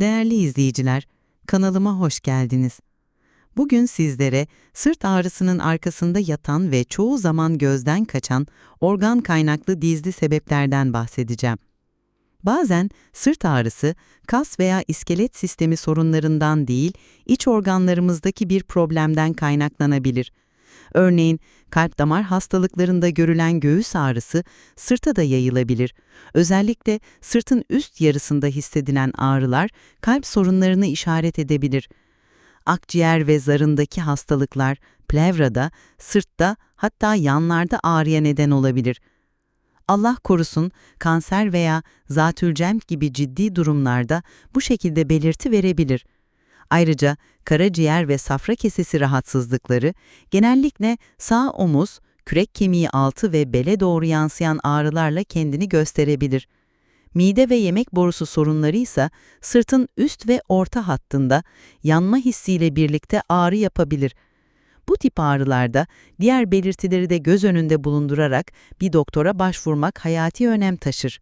Değerli izleyiciler, kanalıma hoş geldiniz. Bugün sizlere sırt ağrısının arkasında yatan ve çoğu zaman gözden kaçan organ kaynaklı dizli sebeplerden bahsedeceğim. Bazen sırt ağrısı kas veya iskelet sistemi sorunlarından değil, iç organlarımızdaki bir problemden kaynaklanabilir. Örneğin kalp damar hastalıklarında görülen göğüs ağrısı sırta da yayılabilir. Özellikle sırtın üst yarısında hissedilen ağrılar kalp sorunlarını işaret edebilir. Akciğer ve zarındaki hastalıklar plevrada, sırtta hatta yanlarda ağrıya neden olabilir. Allah korusun kanser veya zatülcem gibi ciddi durumlarda bu şekilde belirti verebilir. Ayrıca karaciğer ve safra kesesi rahatsızlıkları genellikle sağ omuz, kürek kemiği altı ve bele doğru yansıyan ağrılarla kendini gösterebilir. Mide ve yemek borusu sorunları ise sırtın üst ve orta hattında yanma hissiyle birlikte ağrı yapabilir. Bu tip ağrılarda diğer belirtileri de göz önünde bulundurarak bir doktora başvurmak hayati önem taşır.